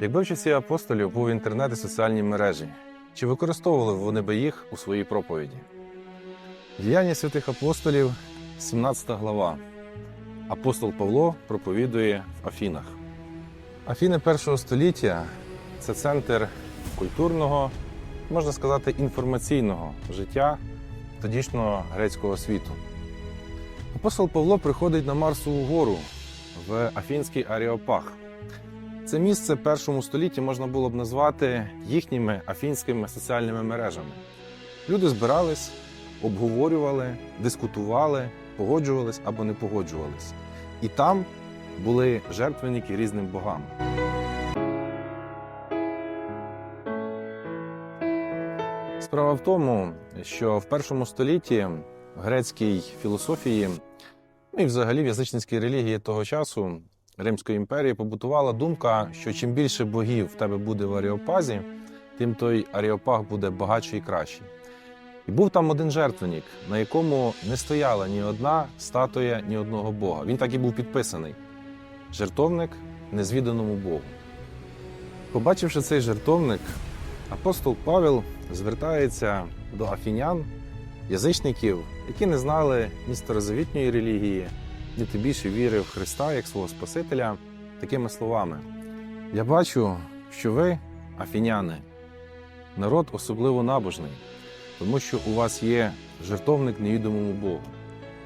Якби в часі апостолів був інтернет і соціальні мережі, чи використовували вони би їх у своїй проповіді? Діяння святих апостолів, 17 глава. Апостол Павло проповідує в Афінах. Афіни першого століття це центр культурного, можна сказати, інформаційного життя тодішнього грецького світу. Апостол Павло приходить на Марсову гору в Афінський Аріопаг. Це місце першому столітті можна було б назвати їхніми афінськими соціальними мережами. Люди збирались, обговорювали, дискутували, погоджувались або не погоджувались. І там були жертвенники різним богам. Справа в тому, що в першому столітті в грецькій філософії, ну і взагалі в язичницькій релігії того часу Римської імперії побутувала думка, що чим більше богів в тебе буде в Аріопазі, тим той Аріопаг буде багатший і кращий. І був там один жертвенник, на якому не стояла ні одна статуя, ні одного бога. Він так і був підписаний: жертовник незвіданому Богу. Побачивши цей жертовник, апостол Павел звертається до афінян, язичників, які не знали ні старозавітньої релігії, ні тим більше віри в Христа як свого Спасителя, такими словами: Я бачу, що ви, афіняни, народ особливо набожний, тому що у вас є жертовник невідомому Богу.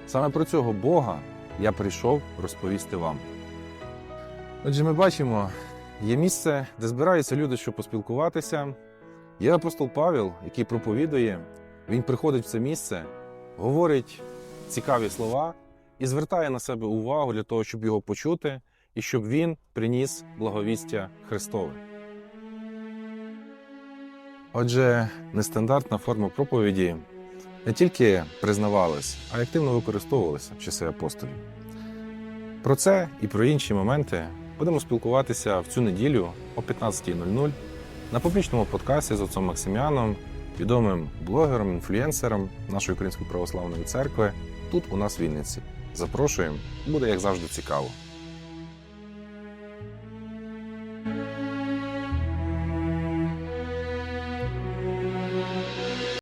Саме про цього Бога я прийшов розповісти вам. Отже, ми бачимо, є місце, де збираються люди, щоб поспілкуватися. Є апостол Павел, який проповідує, він приходить в це місце, говорить цікаві слова і звертає на себе увагу для того, щоб його почути, і щоб він приніс благовістя Христове. Отже, нестандартна форма проповіді не тільки признавалась, а й активно використовувалася в часи апостолів. Про це і про інші моменти будемо спілкуватися в цю неділю о 15.00 на публічному подкасті з отцом Максиміаном, відомим блогером, інфлюенсером нашої Української православної церкви, тут у нас в Вінниці. Запрошуємо, буде як завжди цікаво.